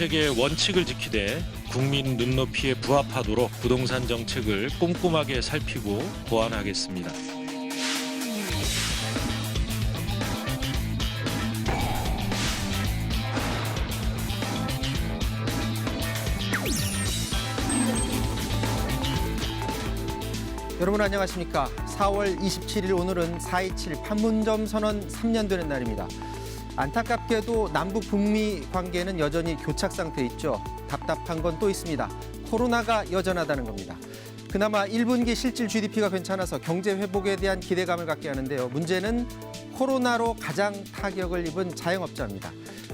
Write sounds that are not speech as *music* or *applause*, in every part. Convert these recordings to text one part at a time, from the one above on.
정책의 원칙을 지키되 국민 눈높이에 부합하도록 부동산 정책을 꼼꼼하게 살피고 보완하겠습니다. 여러분 안녕하십니까? 4월 27일 오늘은 4.27 판문점 선언 3년 되는 날입니다. 안타깝게도 남북 북미 관계는 여전히 교착 상태에 있죠. 답답한 건 또 있습니다. 코로나가 여전하다는 겁니다. 그나마 1분기 실질 GDP가 괜찮아서 경제 회복에 대한 기대감을 갖게 하는데요. 문제는 코로나로 가장 타격을 입은 자영업자입니다.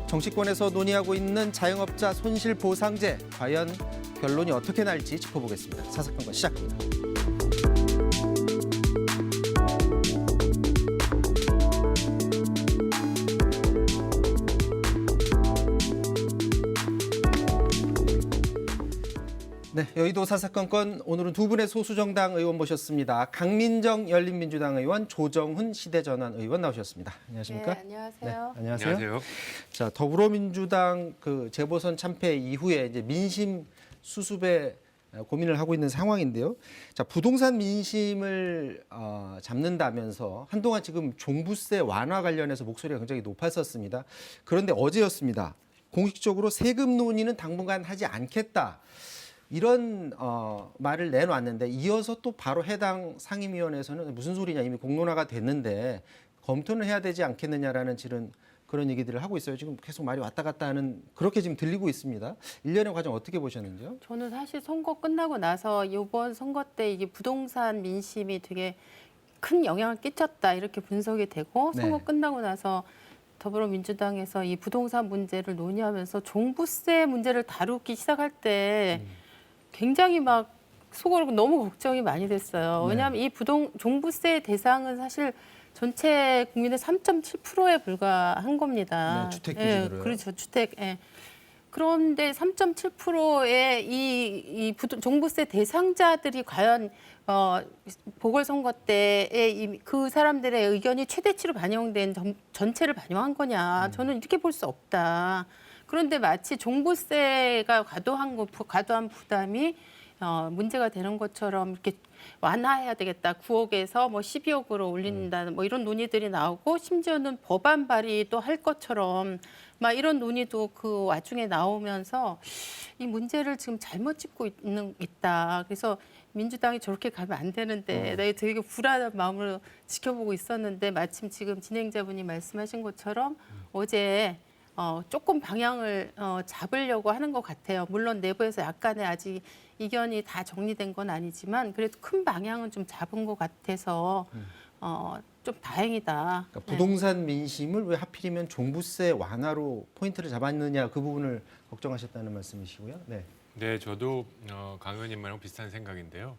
정치권에서 논의하고 있는 자영업자 손실 보상제 과연 결론이 어떻게 날지 짚어보겠습니다. 사사건과 시작합니다. 네, 여의도 사사건 건 오늘은 두 분의 소수정당 의원 모셨습니다. 강민정 열린민주당 의원, 조정훈 시대전환 의원 나오셨습니다. 안녕하십니까? 네, 안녕하세요. 네, 안녕하세요. 자, 더불어민주당 그 재보선 참패 이후에 이제 민심 수습에 고민을 하고 있는 상황인데요. 자, 부동산 민심을 어, 잡는다면서 한동안 지금 종부세 완화 관련해서 목소리가 굉장히 높았었습니다. 그런데 어제였습니다. 공식적으로 세금 논의는 당분간 하지 않겠다. 이런 어, 말을 내놓았는데 이어서 또 바로 해당 상임위원회에서는 무슨 소리냐 이미 공론화가 됐는데 검토는 해야 되지 않겠느냐라는 지금 그런 얘기들을 하고 있어요. 지금 계속 말이 왔다 갔다 하는 그렇게 지금 들리고 있습니다. 일련의 과정 어떻게 보셨는지요? 저는 사실 선거 끝나고 나서 이번 선거 때 이게 부동산 민심이 되게 큰 영향을 끼쳤다 이렇게 분석이 되고 네. 선거 끝나고 나서 더불어민주당에서 이 부동산 문제를 논의하면서 종부세 문제를 다루기 시작할 때 음. 굉장히 막 속으로 너무 걱정이 많이 됐어요. 네. 왜냐하면 이 부동 종부세 대상은 사실 전체 국민의 3.7%에 불과한 겁니다. 네, 주택 예, 기준으로요. 그렇죠. 주택. 예. 그런데 3.7%의 이, 이 부도- 종부세 대상자들이 과연 어, 보궐선거 때에 이- 그 사람들의 의견이 최대치로 반영된 전, 전체를 반영한 거냐? 저는 이렇게 볼 수 없다. 그런데 마치 종부세가 과도한 거, 부- 과도한 부담이 어, 문제가 되는 것처럼 이렇게 완화해야 되겠다. 9억에서 뭐 12억으로 올린다. 뭐 이런 논의들이 나오고 심지어는 법안 발의도 할 것처럼 막 이런 논의도 그 와중에 나오면서 이 문제를 지금 잘못 짚고 있는 있다. 그래서 민주당이 저렇게 가면 안 되는데 내가 되게 불안한 마음으로 지켜보고 있었는데 마침 지금 진행자분이 말씀하신 것처럼 어제 어, 조금 방향을 어, 잡으려고 하는 것 같아요. 물론 내부에서 약간의 아직 이견이 다 정리된 건 아니지만 그래도 큰 방향은 좀 잡은 것 같아서 어, 좀 다행이다. 그러니까 부동산 민심을 왜 하필이면 종부세 완화로 포인트를 잡았느냐 그 부분을 걱정하셨다는 말씀이시고요. 네. 네, 저도 어, 강 의원님이랑 비슷한 생각인데요.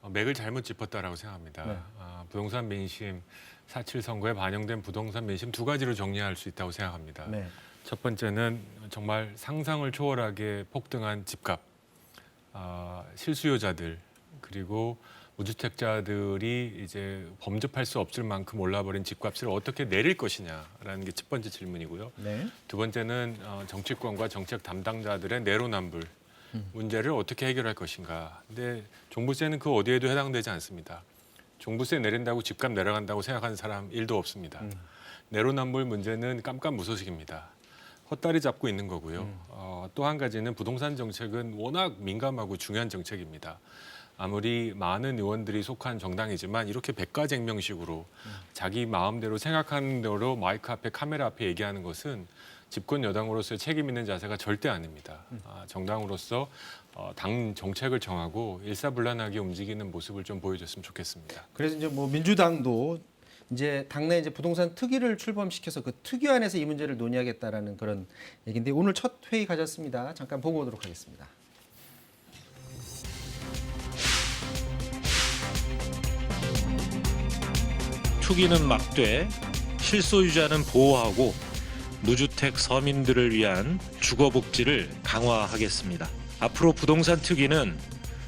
어, 맥을 잘못 짚었다라고 생각합니다. 네. 아, 부동산 민심 4.7 선거에 반영된 부동산 민심 두 가지로 정리할 수 있다고 생각합니다. 네. 첫 번째는 정말 상상을 초월하게 폭등한 집값, 아, 실수요자들 그리고 무주택자들이 이제 범접할 수 없을 만큼 올라버린 집값을 어떻게 내릴 것이냐라는 게 첫 번째 질문이고요. 네. 두 번째는 어, 정치권과 정책 담당자들의 내로남불 문제를 어떻게 해결할 것인가. 근데 종부세는 그 어디에도 해당되지 않습니다. 종부세 내린다고 집값 내려간다고 생각하는 사람 일도 없습니다. 내로남불 문제는 깜깜무소식입니다. 헛다리 잡고 있는 거고요. 어, 또 한 가지는 부동산 정책은 워낙 민감하고 중요한 정책입니다. 아무리 많은 의원들이 속한 정당이지만 이렇게 백가쟁명식으로 자기 마음대로 생각하는 대로 마이크 앞에 카메라 앞에 얘기하는 것은 집권 여당으로서의 책임 있는 자세가 절대 아닙니다. 아, 정당으로서 어, 당 정책을 정하고 일사불란하게 움직이는 모습을 좀 보여줬으면 좋겠습니다. 그래서 이제 뭐 민주당도 이제 당내 이제 부동산 특위를 출범시켜서 그 특위 안에서 이 문제를 논의하겠다라는 그런 얘기인데 오늘 첫 회의 가졌습니다. 잠깐 보고 오도록 하겠습니다. 투기는 막되 실소유자는 보호하고 무주택 서민들을 위한 주거복지를 강화하겠습니다. 앞으로 부동산 특위는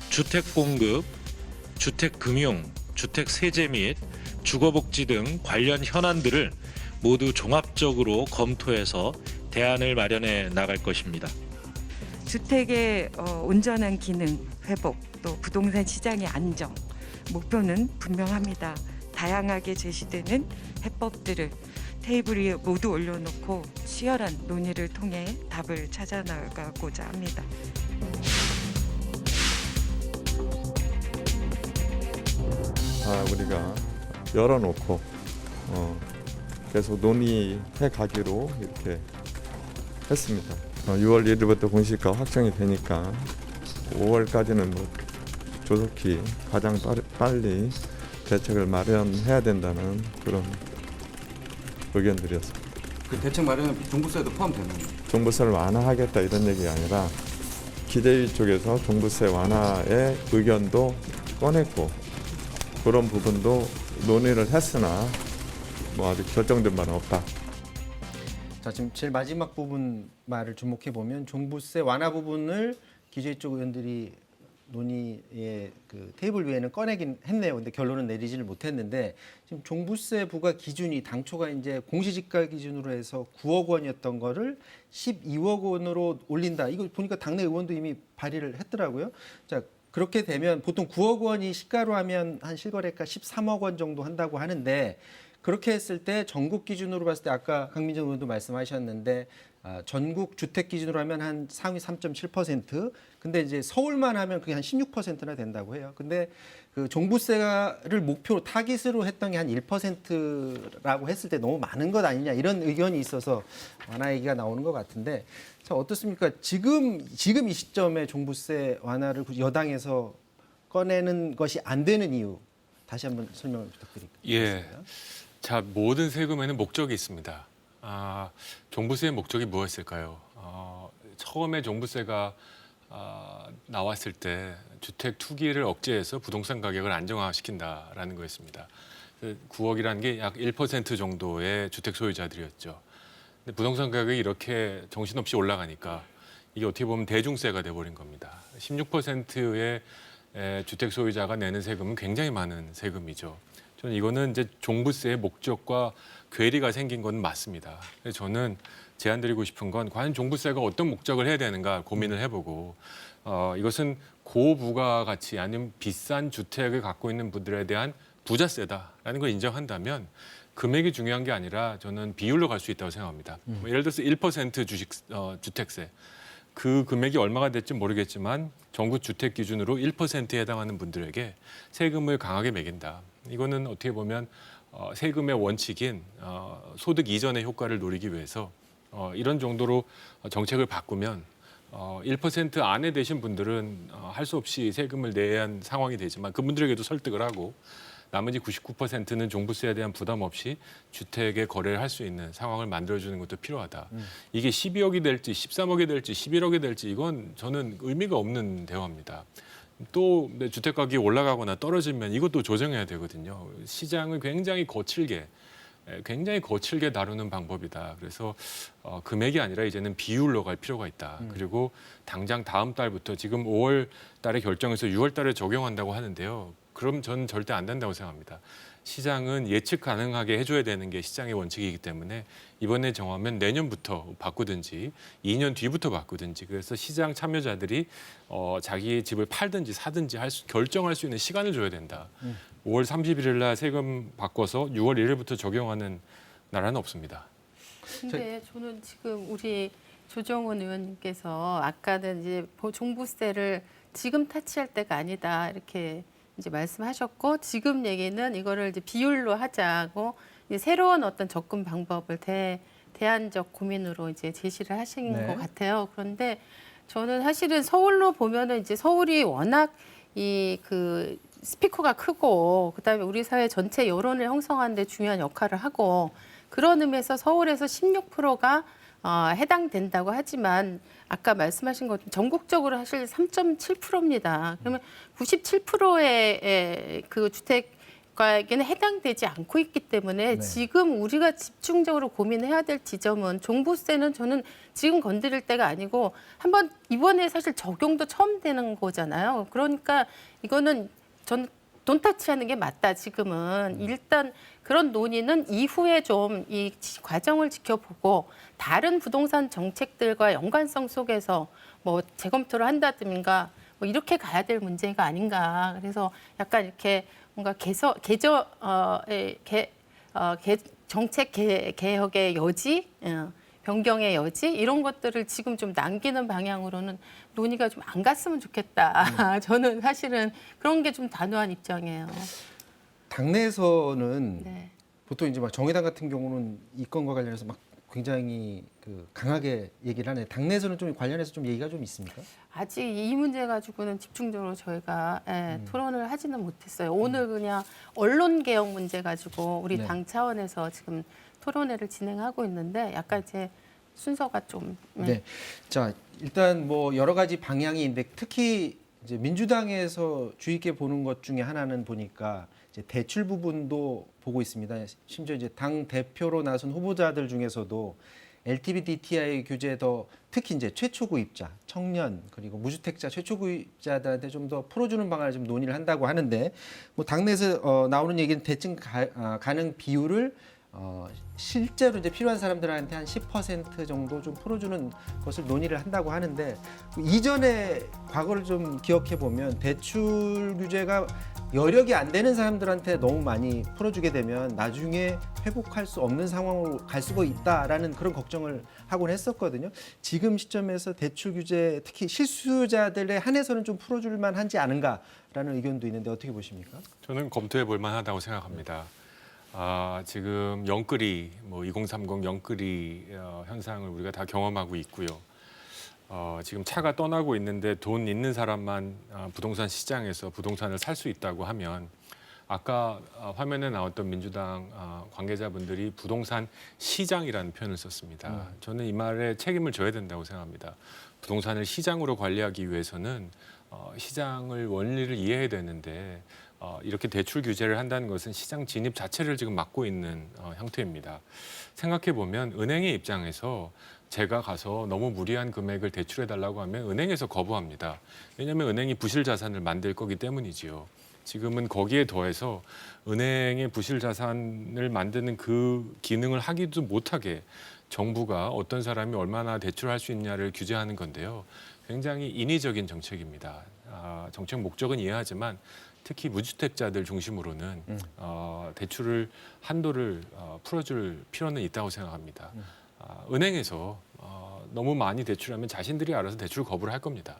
주택 공급, 주택 금융, 주택 세제 및 주거복지 등 관련 현안들을 모두 종합적으로 검토해서 대안을 마련해 나갈 것입니다. 주택의 어, 온전한 기능 회복 또 부동산 시장의 안정 목표는 분명합니다. 다양하게 제시되는 해법들을 테이블 위에 모두 올려놓고 치열한 논의를 통해 답을 찾아 나가고자 합니다. 우리가 열어놓고 어, 계속 논의해 가기로 이렇게 했습니다. 어, 6월 1일부터 공시가 확정이 되니까 5월까지는 뭐 조속히 가장 빠르, 빨리 대책을 마련해야 된다는 그런 의견들이었습니다. 그 대책 마련은 종부세도 포함되는 거예요. 종부세를 완화하겠다 이런 얘기가 아니라 기대위 쪽에서 종부세 완화의 의견도 꺼냈고 그런 부분도 논의를 했으나 뭐 아직 결정된 바는 없다. 자 지금 제일 마지막 부분 말을 주목해 보면 종부세 완화 부분을 기재위 쪽 의원들이 논의의 그 테이블 위에는 꺼내긴 했네요. 근데 결론은 내리지를 못했는데 지금 종부세 부과 기준이 당초가 이제 공시지가 기준으로 해서 9억 원이었던 거를 12억 원으로 올린다. 이거 보니까 당내 의원도 이미 발의를 했더라고요. 자 그렇게 되면 보통 9억 원이 시가로 하면 한 실거래가 13억 원 정도 한다고 하는데 그렇게 했을 때 전국 기준으로 봤을 때 아까 강민정 의원도 말씀하셨는데 아, 전국 주택 기준으로 하면 한 상위 3.7% 근데 이제 서울만 하면 그게 한 16%나 된다고 해요. 근데 그 종부세를 목표로 타깃으로 했던 게 한 1%라고 했을 때 너무 많은 것 아니냐 이런 의견이 있어서 완화 얘기가 나오는 것 같은데 자 어떻습니까? 지금 지금 이 시점에 종부세 완화를 여당에서 꺼내는 것이 안 되는 이유 다시 한번 설명을 부탁드릴게요. 예. 자, 모든 세금에는 목적이 있습니다. 아, 종부세의 목적이 무엇일까요? 어, 처음에 종부세가 아, 나왔을 때 주택 투기를 억제해서 부동산 가격을 안정화시킨다라는 거였습니다. 9억이라는 게 약 1% 정도의 주택 소유자들이었죠. 근데 부동산 가격이 이렇게 정신없이 올라가니까 이게 어떻게 보면 대중세가 돼버린 겁니다. 16%의 주택 소유자가 내는 세금은 굉장히 많은 세금이죠. 저는 이거는 이제 종부세의 목적과 괴리가 생긴 건 맞습니다. 저는 제안 드리고 싶은 건 과연 종부세가 어떤 목적을 해야 되는가 고민을 해보고 어, 이것은 고부가 가치 아니면 비싼 주택을 갖고 있는 분들에 대한 부자세다라는 걸 인정한다면 금액이 중요한 게 아니라 저는 비율로 갈 수 있다고 생각합니다. 뭐 예를 들어서 1% 주식 어, 주택세 그 금액이 얼마가 될지 모르겠지만 전국 주택 기준으로 1%에 해당하는 분들에게 세금을 강하게 매긴다. 이거는 어떻게 보면 어, 세금의 원칙인 어, 소득 이전의 효과를 노리기 위해서 어, 이런 정도로 정책을 바꾸면 어, 1% 안에 되신 분들은 어, 할 수 없이 세금을 내야 하는 상황이 되지만 그분들에게도 설득을 하고 나머지 99%는 종부세에 대한 부담 없이 주택에 거래를 할 수 있는 상황을 만들어주는 것도 필요하다. 이게 12억이 될지 13억이 될지 11억이 될지 이건 저는 의미가 없는 대화입니다. 또 네, 주택 가격이 올라가거나 떨어지면 이것도 조정해야 되거든요. 시장을 굉장히 거칠게 에, 굉장히 거칠게 다루는 방법이다. 그래서 어, 금액이 아니라 이제는 비율로 갈 필요가 있다. 그리고 당장 다음 달부터 지금 5월 달에 결정해서 6월 달에 적용한다고 하는데요. 그럼 저는 절대 안 된다고 생각합니다. 시장은 예측 가능하게 해줘야 되는 게 시장의 원칙이기 때문에 이번에 정하면 내년부터 바꾸든지 2년 뒤부터 바꾸든지 그래서 시장 참여자들이 어, 자기의 집을 팔든지 사든지 할 수, 결정할 수 있는 시간을 줘야 된다. 5월 31일 날 세금 바꿔서 6월 1일부터 적용하는 나라는 없습니다. 근데 저는 지금 우리 조정훈 의원님께서 아까는 이제 보- 종부세를 지금 타치할 때가 아니다 이렇게 이제 말씀하셨고 지금 얘기는 이거를 이제 비율로 하자고 이제 새로운 어떤 접근 방법을 대 대안적 고민으로 이제 제시를 하신 네. 것 같아요. 그런데 저는 사실은 서울로 보면은 이제 서울이 워낙 이 그 스피커가 크고 그다음에 우리 사회 전체 여론을 형성하는 데 중요한 역할을 하고 그런 의미에서 서울에서 16%가 어, 해당된다고 하지만 아까 말씀하신 것 전국적으로 사실 3.7%입니다. 그러면 97%의 그 주택 가에게는 해당되지 않고 있기 때문에 네. 지금 우리가 집중적으로 고민해야 될 지점은 종부세는 저는 지금 건드릴 때가 아니고 한번 이번에 사실 적용도 처음 되는 거잖아요. 그러니까 이거는 전 돈타치하는 게 맞다. 지금은 일단 그런 논의는 이후에 좀 이 과정을 지켜보고 다른 부동산 정책들과 연관성 속에서 뭐 재검토를 한다든가 뭐 이렇게 가야 될 문제가 아닌가. 그래서 약간 이렇게 뭔가 개서 개저 어의 개 어, 개, 정책 개, 개혁의 여지, 어, 변경의 여지 이런 것들을 지금 좀 남기는 방향으로는 논의가 좀 안 갔으면 좋겠다. *laughs* 저는 사실은 그런 게 좀 단호한 입장이에요. 당내에서는 네. 보통 이제 막 정의당 같은 경우는 이 건과 관련해서 막 굉장히 그 강하게 얘기를 하네. 당내에서는 좀 관련해서 좀 얘기가 좀 있습니까? 아직 이 문제 가지고는 집중적으로 저희가 예, 토론을 하지는 못했어요. 오늘 그냥 언론 개혁 문제 가지고 우리 네. 당 차원에서 지금 토론회를 진행하고 있는데 약간 이제 순서가 좀 음, 네. 자, 일단 뭐 여러 가지 방향이 있는데 특히 이제 민주당에서 주의 있게 보는 것 중에 하나는 보니까 이제 대출 부분도 보고 있습니다. 심지어 이제 당 대표로 나선 후보자들 중에서도 LTV DTI 규제 더 특히 이제 최초 구입자, 청년 그리고 무주택자 최초 구입자들한테 좀 더 풀어주는 방안을 좀 논의를 한다고 하는데 뭐 당내에서 어, 나오는 얘기는 대증 가, 아, 가능 비율을 어, 실제로 이제 필요한 사람들한테 한 10% 정도 좀 풀어주는 것을 논의를 한다고 하는데 이전에 과거를 좀 기억해 보면 대출 규제가 여력이 안 되는 사람들한테 너무 많이 풀어주게 되면 나중에 회복할 수 없는 상황으로 갈 수가 있다라는 그런 걱정을 하곤 했었거든요. 지금 시점에서 대출 규제 특히 실수요자들에 한해서는 좀 풀어줄 만한지 않은가라는 의견도 있는데 어떻게 보십니까? 저는 검토해 볼 만하다고 생각합니다. 아, 지금 영끌이 뭐 2030 영끌이 어, 현상을 우리가 다 경험하고 있고요. 어, 지금 차가 떠나고 있는데 돈 있는 사람만 어, 부동산 시장에서 부동산을 살 수 있다고 하면 아까 어, 화면에 나왔던 민주당 어, 관계자분들이 부동산 시장이라는 표현을 썼습니다. 저는 이 말에 책임을 져야 된다고 생각합니다. 부동산을 시장으로 관리하기 위해서는 어, 시장을 원리를 이해해야 되는데 어, 이렇게 대출 규제를 한다는 것은 시장 진입 자체를 지금 막고 있는 어, 형태입니다. 생각해 보면 은행의 입장에서 제가 가서 너무 무리한 금액을 대출해 달라고 하면 은행에서 거부합니다. 왜냐하면 은행이 부실 자산을 만들 거기 때문이지요. 지금은 거기에 더해서 은행의 부실 자산을 만드는 그 기능을 하기도 못하게 정부가 어떤 사람이 얼마나 대출할 수 있냐를 규제하는 건데요. 굉장히 인위적인 정책입니다. 아, 정책 목적은 이해하지만 특히 무주택자들 중심으로는 어, 대출을 한도를 어, 풀어줄 필요는 있다고 생각합니다. 아, 은행에서 어, 너무 많이 대출하면 자신들이 알아서 대출 거부를 할 겁니다.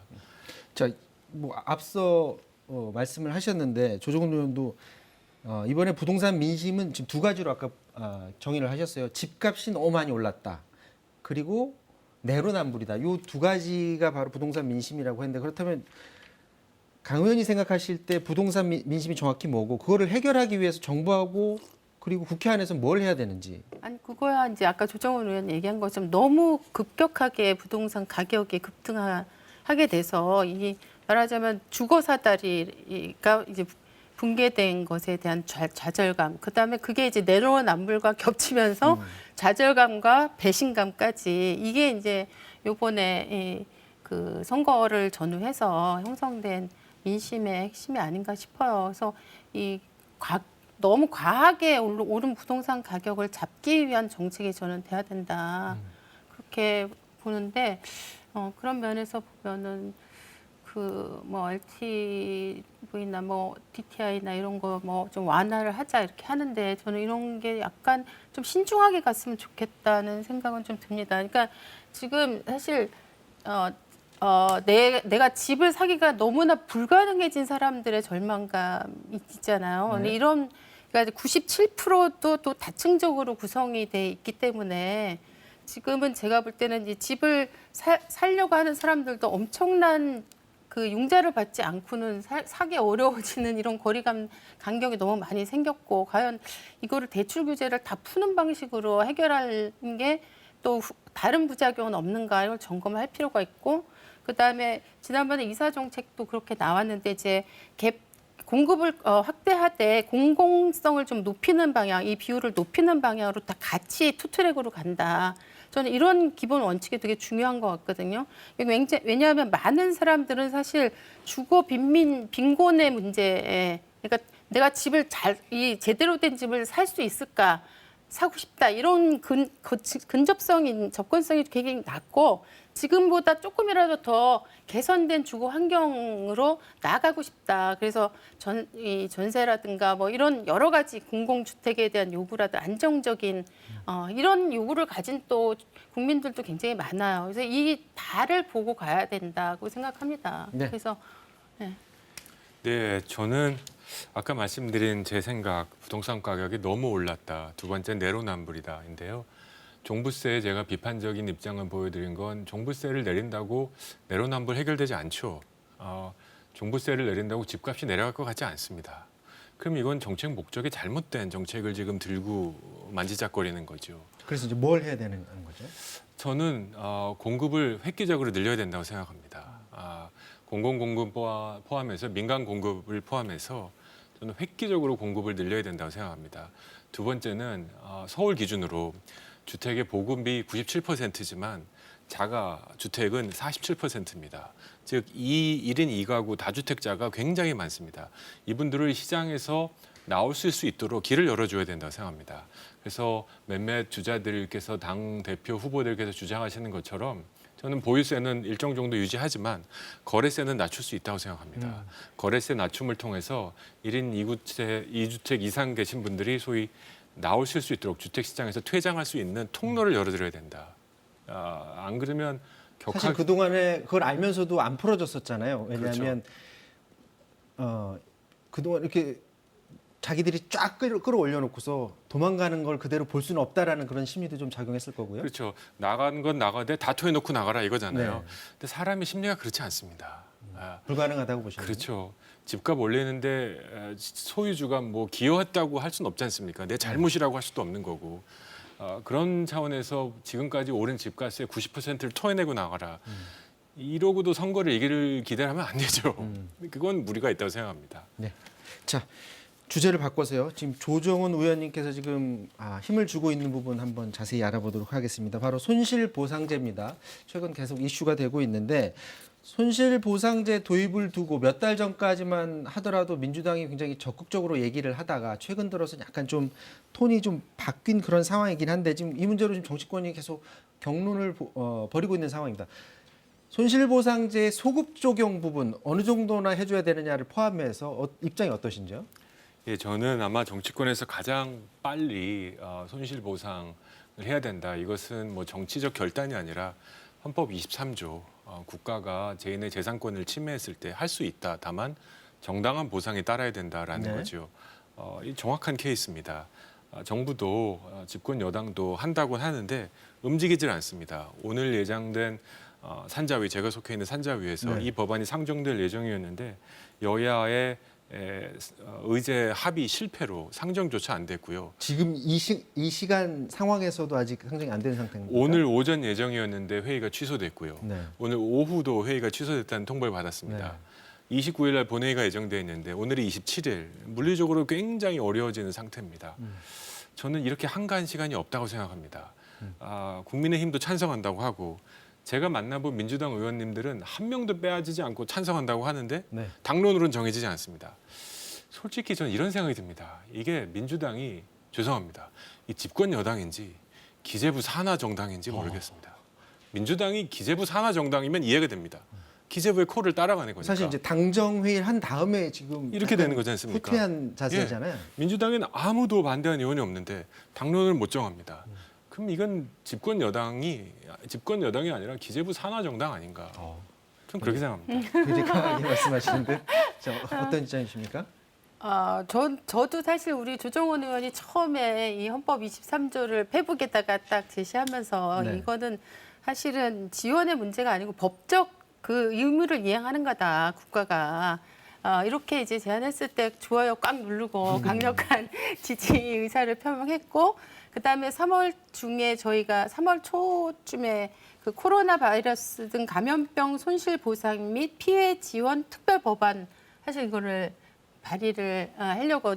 자, 뭐 앞서 어, 말씀을 하셨는데 조정훈 의원도 어, 이번에 부동산 민심은 지금 두 가지로 아까 아, 정의를 하셨어요. 집값이 너무 많이 올랐다. 그리고 내로남불이다. 요 두 가지가 바로 부동산 민심이라고 했는데 그렇다면 강 의원이 생각하실 때 부동산 민- 민심이 정확히 뭐고 그거를 해결하기 위해서 정부하고 그리고 국회 안에서 뭘 해야 되는지. 아니 그거야 이제 아까 조정원 의원 얘기한 것처럼 너무 급격하게 부동산 가격이 급등하게 돼서 이 말하자면 주거 사다리가 이제 붕괴된 것에 대한 좌, 좌절감. 그다음에 그게 이제 내로남불과 겹치면서 좌절감과 배신감까지 이게 이제 요번에 이, 그 선거를 전후해서 형성된 민심의 핵심이 아닌가 싶어요. 그래서 이 과, 너무 과하게 오른 부동산 가격을 잡기 위한 정책이 저는 돼야 된다. 그렇게 보는데 어, 그런 면에서 보면은 그뭐 LTV나 뭐 DTI나 이런 거 뭐 좀 완화를 하자 이렇게 하는데 저는 이런 게 약간 좀 신중하게 갔으면 좋겠다는 생각은 좀 듭니다. 그러니까 지금 사실 어, 어, 내, 내가 집을 사기가 너무나 불가능해진 사람들의 절망감 있잖아요. 근데 이런 그러니까 97%도 또 다층적으로 구성이 돼 있기 때문에 지금은 제가 볼 때는 이 집을 사, 살려고 하는 사람들도 엄청난 그 융자를 받지 않고는 사, 사기 어려워지는 이런 거리감 간격이 너무 많이 생겼고 과연 이거를 대출 규제를 다 푸는 방식으로 해결하는 게 또 다른 부작용은 없는가 이걸 점검할 필요가 있고 그다음에 지난번에 이사 정책도 그렇게 나왔는데 이제 갭 공급을 어, 확대하되 공공성을 좀 높이는 방향, 이 비율을 높이는 방향으로 다 같이 투트랙으로 간다. 저는 이런 기본 원칙이 되게 중요한 것 같거든요. 왜냐하면 많은 사람들은 사실 주거 빈민 빈곤의 문제에 그러니까 내가 집을 잘 이 제대로 된 집을 살 수 있을까 사고 싶다 이런 근, 거치- 근접성인 접근성이 굉장히 낮고 지금보다 조금이라도 더 개선된 주거 환경으로 나아가고 싶다. 그래서 전, 이 전세라든가 뭐 이런 여러 가지 공공주택에 대한 요구라든 안정적인 어, 이런 요구를 가진 또 국민들도 굉장히 많아요. 그래서 이 달을 보고 가야 된다고 생각합니다. 네. 그래서 네, 저는 아까 말씀드린 제 생각 부동산 가격이 너무 올랐다. 두 번째 내로남불이다인데요. 종부세에 제가 비판적인 입장을 보여드린 건 종부세를 내린다고 내로남불 해결되지 않죠. 어, 종부세를 내린다고 집값이 내려갈 것 같지 않습니다. 그럼 이건 정책 목적이 잘못된 정책을 지금 들고 만지작거리는 거죠. 그래서 이제 뭘 해야 되는 거죠? 저는 어, 공급을 획기적으로 늘려야 된다고 생각합니다. 아, 공공 공급 포함- 포함해서 민간 공급을 포함해서 저는 획기적으로 공급을 늘려야 된다고 생각합니다. 두 번째는 어, 서울 기준으로 주택의 보급비 97%지만 자가 주택은 47%입니다. 즉, 이 1인 2가구 다주택자가 굉장히 많습니다. 이분들을 시장에서 나올 수 있도록 길을 열어줘야 된다고 생각합니다. 그래서 몇몇 주자들께서 당 대표 후보들께서 주장하시는 것처럼 저는 보유세는 일정 정도 유지하지만 거래세는 낮출 수 있다고 생각합니다. 거래세 낮춤을 통해서 1인 2구채, 2주택 이상 계신 분들이 소위 나오실 수 있도록 주택 시장에서 퇴장할 수 있는 통로를 열어드려야 된다. 아, 안 그러면 사실 격하 그 동안에 그걸 알면서도 안 풀어줬었잖아요. 왜냐하면 그렇죠. 어 그 동안 이렇게 자기들이 쫙 끌, 끌어올려놓고서 도망가는 걸 그대로 볼 수는 없다라는 그런 심리도 좀 작용했을 거고요. 그렇죠. 나간 건 나가되 다 토해놓고 나가라 이거잖아요. 네. 근데 사람의 심리가 그렇지 않습니다. 아, 불가능하다고 보시는 그렇죠. 집값 올리는데 에, 소유주가 뭐 기여했다고 할 수는 없지 않습니까? 내 잘못이라고 할 수도 없는 거고. 어, 그런 차원에서 지금까지 오른 집값의 90%를 토해내고 나가라. 이러고도 선거를 이기를 기대하면 안 되죠. 그건 무리가 있다고 생각합니다. 자 주제를 바꿔서요. 지금 조정훈 의원님께서 지금 아, 힘을 주고 있는 부분 한번 자세히 알아보도록 하겠습니다. 바로 손실보상제입니다. 최근 계속 이슈가 되고 있는데 손실보상제 도입을 두고 몇 달 전까지만 하더라도 민주당이 굉장히 적극적으로 얘기를 하다가 최근 들어서 약간 좀 톤이 좀 바뀐 그런 상황이긴 한데 지금 이 문제로 지금 정치권이 계속 경론을 보- 어, 벌이고 있는 상황입니다. 손실보상제 소급 적용 부분 어느 정도나 해줘야 되느냐를 포함해서 어, 입장이 어떠신지요? 예, 저는 아마 정치권에서 가장 빨리 어, 손실 보상을 해야 된다. 이것은 뭐 정치적 결단이 아니라 헌법 23조 어, 국가가 개인의 재산권을 침해했을 때 할 수 있다. 다만 정당한 보상이 따라야 된다라는 네. 거죠. 어, 이 정확한 케이스입니다. 어, 정부도 어, 집권 여당도 한다고 하는데 움직이질 않습니다. 오늘 예정된 어, 산자위 제가 속해 있는 산자위에서 네. 이 법안이 상정될 예정이었는데 여야의 의제 합의 실패로 상정조차 안 됐고요. 지금 이, 시, 이 시간 상황에서도 아직 상정이 안 된 상태입니다. 오늘 오전 예정이었는데 회의가 취소됐고요. 네. 오늘 오후도 회의가 취소됐다는 통보를 받았습니다. 29일 날 본회의가 예정돼 있는데 오늘이 27일 물리적으로 굉장히 어려워지는 상태입니다. 저는 이렇게 한가한 시간이 없다고 생각합니다. 아, 국민의힘도 찬성한다고 하고 제가 만나본 민주당 의원님들은 한 명도 빼앗지지 않고 찬성한다고 하는데 네. 당론으로는 정해지지 않습니다. 솔직히 저는 이런 생각이 듭니다. 이게 민주당이 죄송합니다. 이 집권 여당인지 기재부 산하 정당인지 모르겠습니다. 민주당이 기재부 산하 정당이면 이해가 됩니다. 기재부의 콜을 따라가는 거니까. 사실 이제 당정 회의를 한 다음에 지금 이렇게 되는 거지 않습니까? 후퇴한 자세잖아요. 민주당에는 아무도 반대하는 의원이 없는데 당론을 못 정합니다. 그럼 이건 집권 여당이 집권 여당이 아니라 기재부 산하 정당 아닌가? 좀 그렇게 생각합니다. 굉장히 강하게 *laughs* 말씀하시는데 자, 어떤 입장이십니까? 아, 저, 저도 사실 우리 조정원 의원이 처음에 이 헌법 23조를 페북에다가 딱 제시하면서 네. 이거는 사실은 지원의 문제가 아니고 법적 그 의무를 이행하는 거다, 국가가. 아, 이렇게 이제 제안했을 때 좋아요 꽉 누르고 강력한 *laughs* 지지 의사를 표명했고, 그 다음에 3월 중에 저희가 3월 초쯤에 그 코로나 바이러스 등 감염병 손실 보상 및 피해 지원 특별 법안 사실 이거를 발의를 어, 하려고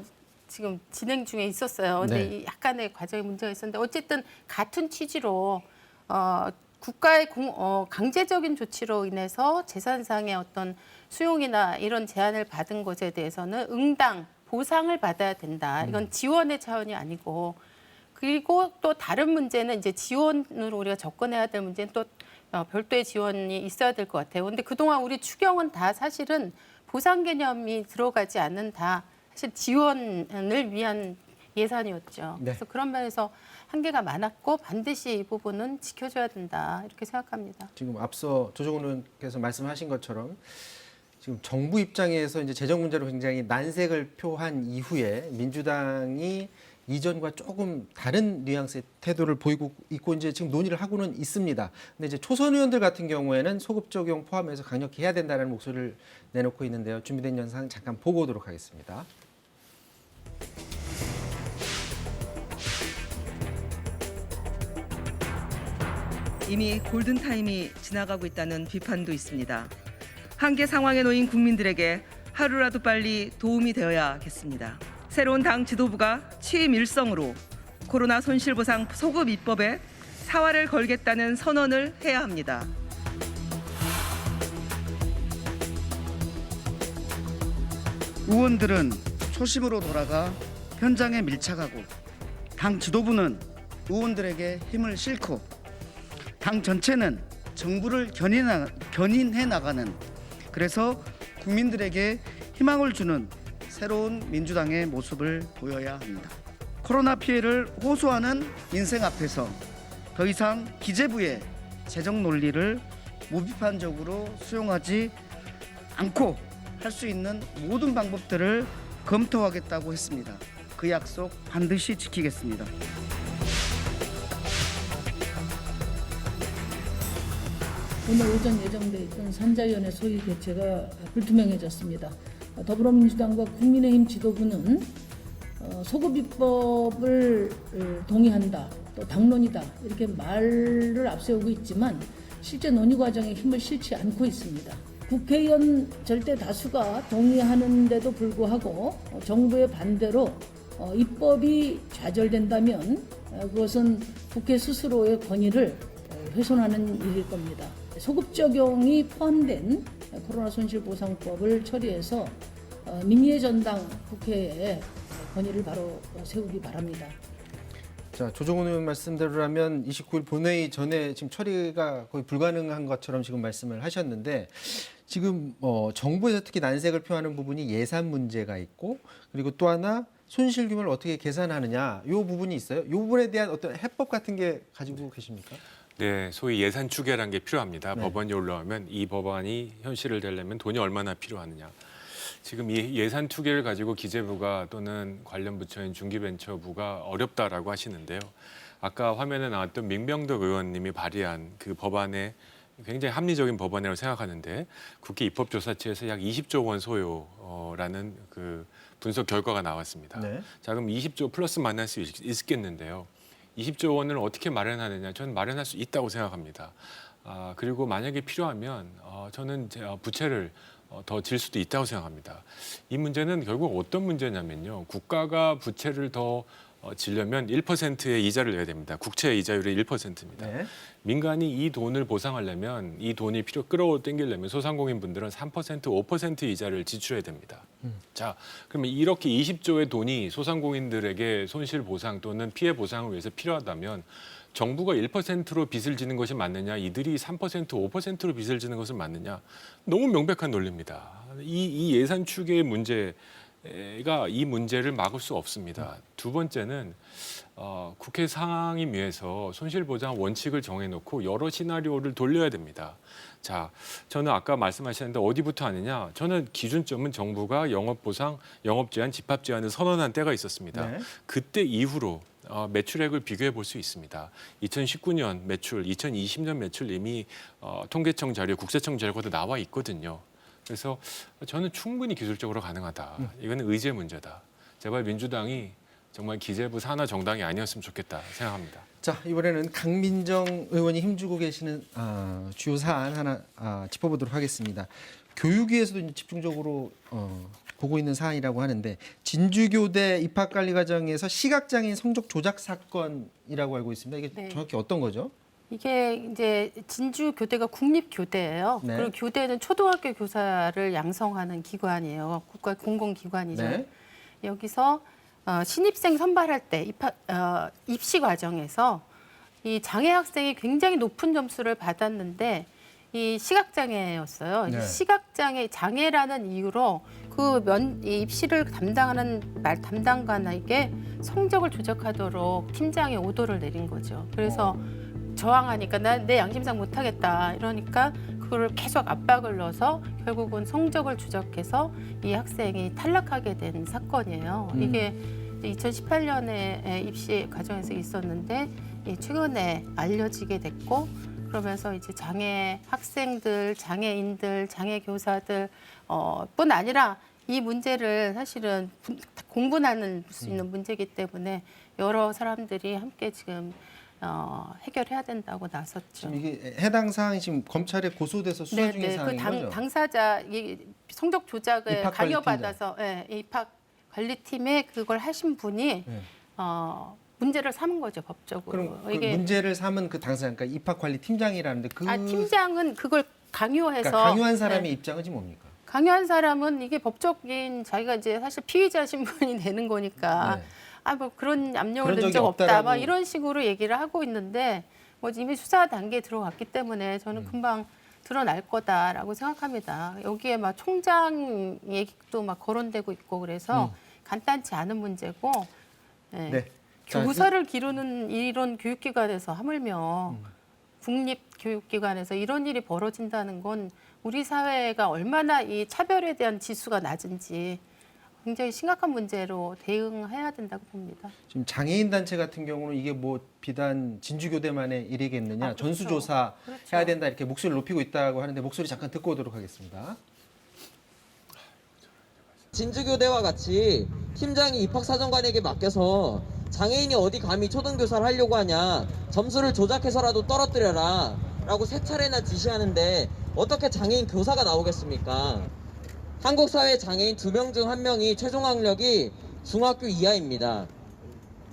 지금 진행 중에 있었어요. 근데 네. 이 약간의 과정에 문제가 있었는데 어쨌든 같은 취지로 어, 국가의 공, 어, 강제적인 조치로 인해서 재산상의 어떤 수용이나 이런 제한을 받은 것에 대해서는 응당 보상을 받아야 된다. 이건 지원의 차원이 아니고 그리고 또 다른 문제는 이제 지원으로 우리가 접근해야 될 문제는 또 어, 별도의 지원이 있어야 될 것 같아요. 근데 그동안 우리 추경은 다 사실은 보상 개념이 들어가지 않는 다 사실 지원을 위한 예산이었죠. 네. 그래서 그런 면에서 한계가 많았고 반드시 이 부분은 지켜줘야 된다 이렇게 생각합니다. 지금 앞서 조정훈 의원께서 말씀하신 것처럼 지금 정부 입장에서 이제 재정 문제로 굉장히 난색을 표한 이후에 민주당이 이전과 조금 다른 뉘앙스의 태도를 보이고 있고 이제 지금 논의를 하고는 있습니다. 근데 이제 초선 의원들 같은 경우에는 소급 적용 포함해서 강력히 해야 된다는 목소리를 내놓고 있는데요. 준비된 영상 잠깐 보고 오도록 하겠습니다. 이미 골든타임이 지나가고 있다는 비판도 있습니다. 한계 상황에 놓인 국민들에게 하루라도 빨리 도움이 되어야겠습니다. 새로운 당 지도부가 취임 일성으로 코로나 손실보상 소급 입법에 사활을 걸겠다는 선언을 해야 합니다. 의원들은 초심으로 돌아가 현장에 밀착하고 당 지도부는 의원들에게 힘을 싣고 당 전체는 정부를 견인하, 견인해 나가는 그래서 국민들에게 희망을 주는 새로운 민주당의 모습을 보여야 합니다. 코로나 피해를 호소하는 인생 앞에서 더 이상 기재부의 재정 논리를 무비판적으로 수용하지 않고 할 수 있는 모든 방법들을 검토하겠다고 했습니다. 그 약속 반드시 지키겠습니다. 오늘 오전 예정돼 있던 산자위원회 소위 개최가 불투명해졌습니다. 어, 더불어민주당과 국민의힘 지도부는 어, 소급 입법을 어, 동의한다, 또 당론이다 이렇게 말을 앞세우고 있지만 실제 논의 과정에 힘을 실지 않고 있습니다. 국회의원 절대 다수가 동의하는데도 불구하고 어, 정부의 반대로 어, 입법이 좌절된다면 어, 그것은 국회 스스로의 권위를 어, 훼손하는 일일 겁니다. 소급 적용이 포함된 코로나 손실보상법을 처리해서 어, 민의의 전당 국회에 권위를 바로 세우기 바랍니다. 자, 조정훈 의원 말씀대로라면 29일 본회의 전에 지금 처리가 거의 불가능한 것처럼 지금 말씀을 하셨는데 지금 어, 정부에서 특히 난색을 표하는 부분이 예산 문제가 있고 그리고 또 하나 손실 규모를 어떻게 계산하느냐 이 부분이 있어요. 이 부분에 대한 어떤 해법 같은 게 가지고 계십니까? 네, 소위 예산 추계라는 게 필요합니다. 네. 법안이 올라오면 이 법안이 현실을 되려면 돈이 얼마나 필요하느냐. 지금 이 예산 투기를 가지고 기재부가 또는 관련 부처인 중기벤처부가 어렵다라고 하시는데요. 아까 화면에 나왔던 민병덕 의원님이 발의한 그 법안에 굉장히 합리적인 법안이라고 생각하는데 국회 입법조사처에서 약 20조 원 소요라는 그 분석 결과가 나왔습니다. 네. 자 그럼 20조 플러스 만날 수 있, 있겠는데요. 20조 원을 어떻게 마련하느냐 저는 마련할 수 있다고 생각합니다. 아, 그리고 만약에 필요하면 어, 저는 제, 어, 부채를 어, 더질 수도 있다고 생각합니다. 이 문제는 결국 어떤 문제냐면요. 국가가 부채를 더 어, 지려면 1%의 이자를 내야 됩니다. 국채 이자율이 1%입니다. 네. 민간이 이 돈을 보상하려면 이 돈이 필요 끌어 당기려면 소상공인 분들은 3% 5% 이자를 지출해야 됩니다. 자, 그러면 이렇게 20조의 돈이 소상공인들에게 손실 보상 또는 피해 보상을 위해서 필요하다면 정부가 1%로 빚을 지는 것이 맞느냐, 이들이 3% 5%로 빚을 지는 것은 맞느냐, 너무 명백한 논리입니다. 이, 이 예산 추계의 문제 가이 문제를 막을 수 없습니다. 두 번째는 어, 국회 상임위에서 손실보장 원칙을 정해놓고 여러 시나리오를 돌려야 됩니다. 자, 저는 아까 말씀하셨는데 어디부터 하느냐? 저는 기준점은 정부가 영업보상, 영업제한, 집합제한을 선언한 때가 있었습니다. 네. 그때 이후로 어, 매출액을 비교해 볼 수 있습니다. 2019년 매출, 2020년 매출 이미 어, 통계청 자료, 국세청 자료도 나와 있거든요. 그래서 저는 충분히 기술적으로 가능하다. 이거는 의제 문제다. 제발 민주당이 정말 기재부 산하 정당이 아니었으면 좋겠다 생각합니다. 자 이번에는 강민정 의원이 힘주고 계시는 아, 주요 사안 하나 아, 짚어보도록 하겠습니다. 교육위에서도 이제 집중적으로 어, 보고 있는 사안이라고 하는데 진주교대 입학 관리 과정에서 시각장애인 성적 조작 사건이라고 알고 있습니다. 이게 네. 정확히 어떤 거죠? 이게 이제 진주 교대가 국립 교대예요. 네. 그리고 교대는 초등학교 교사를 양성하는 기관이에요. 국가 공공 기관이죠. 네. 여기서 어, 신입생 선발할 때 입학, 어, 입시 과정에서 이 장애 학생이 굉장히 높은 점수를 받았는데 이 시각장애였어요. 네. 이 시각장애 장애라는 이유로 그면 입시를 담당하는 말 담당관에게 성적을 조작하도록 팀장이 오도를 내린 거죠. 그래서 저항하니까 난 내 양심상 못하겠다 이러니까 그거를 계속 압박을 넣어서 결국은 성적을 조작해서 이 학생이 탈락하게 된 사건이에요. 음. 이게 2018년에 입시 과정에서 있었는데 이 최근에 알려지게 됐고 그러면서 이제 장애 학생들, 장애인들, 장애 교사들 어, 뿐 아니라 이 문제를 사실은 분- 공분하는 수 있는 문제이기 때문에 여러 사람들이 함께 지금 어, 해결해야 된다고 나섰죠. 지금 이게 해당 사항이 지금 검찰에 고소돼서 수사 중인 네, 그 사항인 당, 거죠? 당사자 이 성적 조작을 입학 관리 강요받아서 예, 입학 관리팀에 그걸 하신 분이 네. 어, 문제를 삼은 거죠 법적으로. 그럼 그 문제를 삼은 그 당사자, 그러니까 입학 관리 팀장이라는데 그 아 팀장은 그걸 강요해서 그러니까 강요한 사람의 네. 입장은 지금 뭡니까? 강요한 사람은 이게 법적인 자기가 이제 사실 피의자 신분이 *laughs* 되는 거니까 네. 아 뭐 그런 압력을 넣은 적 없다. 막 이런 식으로 얘기를 하고 있는데 뭐 이미 수사 단계에 들어갔기 때문에 저는 음. 금방 드러날 거다라고 생각합니다. 여기에 막 총장 얘기도 막 거론되고 있고 그래서 간단치 않은 문제고 예. 음. 네. 자, 교사를 기르는 이런 교육기관에서 하물며 음. 국립교육기관에서 이런 일이 벌어진다는 건 우리 사회가 얼마나 이 차별에 대한 지수가 낮은지 굉장히 심각한 문제로 대응해야 된다고 봅니다. 지금 장애인 단체 같은 경우는 이게 뭐 비단 진주교대만의 일이겠느냐 아, 그렇죠. 전수조사 그렇죠. 해야 된다 이렇게 목소리를 높이고 있다고 하는데 목소리 잠깐 듣고 오도록 하겠습니다. 진주교대와 같이 팀장이 입학사정관에게 맡겨서 장애인이 어디 감히 초등교사를 하려고 하냐 점수를 조작해서라도 떨어뜨려라 라고 세 차례나 지시하는데 어떻게 장애인 교사가 나오겠습니까? 한국 사회 장애인 두 명 중 한 명이 최종 학력이 중학교 이하입니다.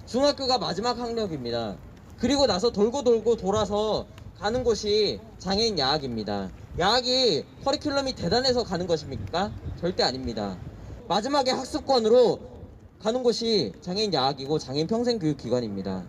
중학교가 마지막 학력입니다. 그리고 나서 돌고 돌고 돌아서 가는 곳이 장애인 야학입니다. 야학이 커리큘럼이 대단해서 가는 것입니까? 절대 아닙니다. 마지막에 학습권으로 가는 곳이 장애인 야학이고 장애인 평생교육기관입니다.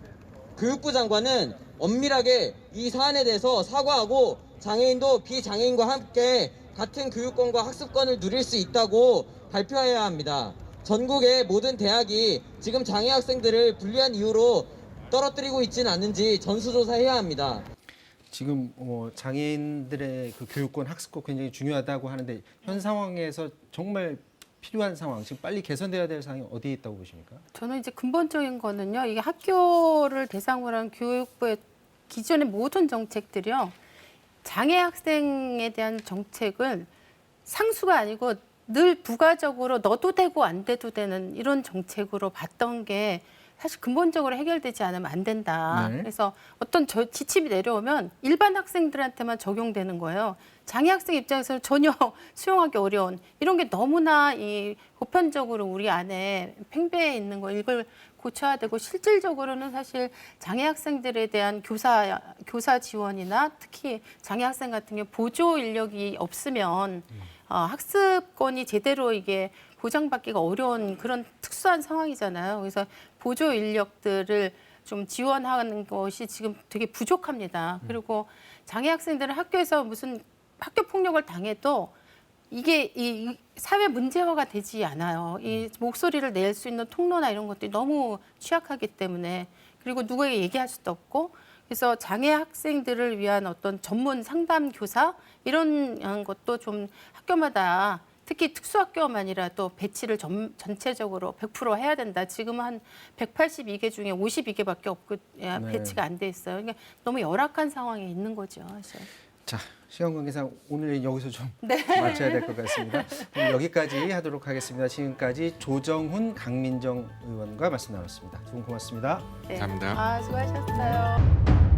교육부 장관은 엄밀하게 이 사안에 대해서 사과하고 장애인도 비장애인과 함께 같은 교육권과 학습권을 누릴 수 있다고 발표해야 합니다. 전국의 모든 대학이 지금 장애 학생들을 불리한 이유로 떨어뜨리고 있지는 않은지 전수조사해야 합니다. 지금 어, 장애인들의 그 교육권, 학습권 굉장히 중요하다고 하는데 현 상황에서 정말 필요한 상황, 지금 빨리 개선돼야 될 상황이 어디에 있다고 보십니까? 저는 이제 근본적인 거는요. 이게 학교를 대상으로 한 교육부의 기존의 모든 정책들이요. 장애 학생에 대한 정책을 상수가 아니고 늘 부가적으로 넣어도 되고 안 돼도 되는 이런 정책으로 봤던 게 사실 근본적으로 해결되지 않으면 안 된다. 네. 그래서 어떤 저 지침이 내려오면 일반 학생들한테만 적용되는 거예요. 장애 학생 입장에서는 전혀 *laughs* 수용하기 어려운 이런 게 너무나 이 보편적으로 우리 안에 팽배해 있는 거 이걸 고쳐야 되고 실질적으로는 사실 장애 학생들에 대한 교사 교사 지원이나 특히 장애 학생 같은 경우 보조 인력이 없으면 어, 학습권이 제대로 이게 보장받기가 어려운 그런 특수한 상황이잖아요. 그래서 보조 인력들을 좀 지원하는 것이 지금 되게 부족합니다. 그리고 장애 학생들은 학교에서 무슨 학교 폭력을 당해도 이게 이이 사회 문제화가 되지 않아요. 이 목소리를 낼 수 있는 통로나 이런 것들이 너무 취약하기 때문에 그리고 누구에게 얘기할 수도 없고 그래서 장애 학생들을 위한 어떤 전문 상담 교사 이런 것도 좀 학교마다 특히 특수학교만이라 도 배치를 전, 전체적으로 100% 해야 된다. 지금 한 182개 중에 52개밖에 없고 야, 네. 배치가 안 돼 있어요. 그러니까 너무 열악한 상황에 있는 거죠. 사실. 자, 시간 관계상 오늘 여기서 좀 네. 마쳐야 될 것 같습니다. 오늘 여기까지 하도록 하겠습니다. 지금까지 조정훈, 강민정 의원과 말씀 나눴습니다. 두 분 고맙습니다. 네. 감사합니다. 아, 수고하셨어요.